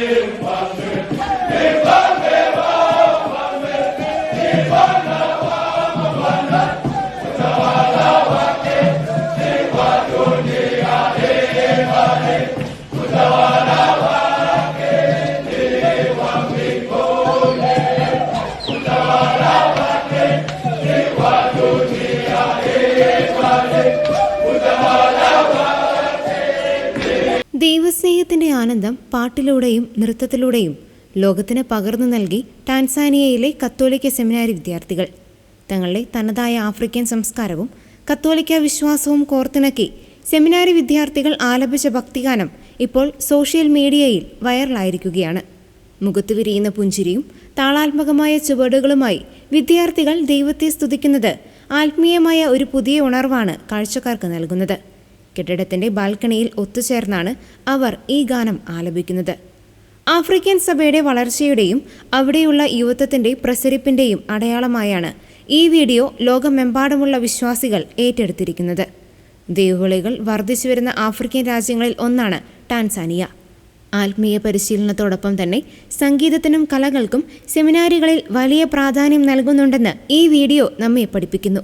Meu Pai. ദൈവസ്നേഹത്തിന്റെ ആനന്ദം പാട്ടിലൂടെയും നൃത്തത്തിലൂടെയും ലോകത്തിന് പകർന്നു നൽകി ടാൻസാനിയയിലെ കത്തോലിക്ക സെമിനാരി വിദ്യാർത്ഥികൾ. തങ്ങളുടെ തനതായ ആഫ്രിക്കൻ സംസ്കാരവും കത്തോലിക്ക വിശ്വാസവും കോർത്തിണക്കി സെമിനാരി വിദ്യാർത്ഥികൾ ആലപിച്ച ഭക്തിഗാനം ഇപ്പോൾ സോഷ്യൽ മീഡിയയിൽ വൈറലായിരിക്കുകയാണ്. മുഖത്ത് വിരിയുന്ന പുഞ്ചിരിയും താളാത്മകമായ ചുവടുകളുമായി വിദ്യാർത്ഥികൾ ദൈവത്തെ സ്തുതിക്കുന്നത് ആത്മീയമായ ഒരു പുതിയ ഉണർവാണ് കാഴ്ചക്കാർക്ക് നൽകുന്നത്. കെട്ടിടത്തിന്റെ ബാൽക്കണിയിൽ ഒത്തുചേർന്നാണ് അവർ ഈ ഗാനം ആലപിക്കുന്നത്. ആഫ്രിക്കൻ സഭയുടെ വളർച്ചയുടെയും അവിടെയുള്ള യുവത്വത്തിന്റെ പ്രസരിപ്പിന്റെയും അടയാളമായാണ് ഈ വീഡിയോ ലോകമെമ്പാടുമുള്ള വിശ്വാസികൾ ഏറ്റെടുത്തിരിക്കുന്നത്. ദൈവവിളികൾ വർദ്ധിച്ചു വരുന്ന ആഫ്രിക്കൻ രാജ്യങ്ങളിൽ ഒന്നാണ് ടാൻസാനിയ. ആത്മീയ പരിശീലനത്തോടൊപ്പം തന്നെ സംഗീതത്തിനും കലകൾക്കും സെമിനാരുകളിൽ വലിയ പ്രാധാന്യം നൽകുന്നുണ്ടെന്ന് ഈ വീഡിയോ നമ്മെ പഠിപ്പിക്കുന്നു.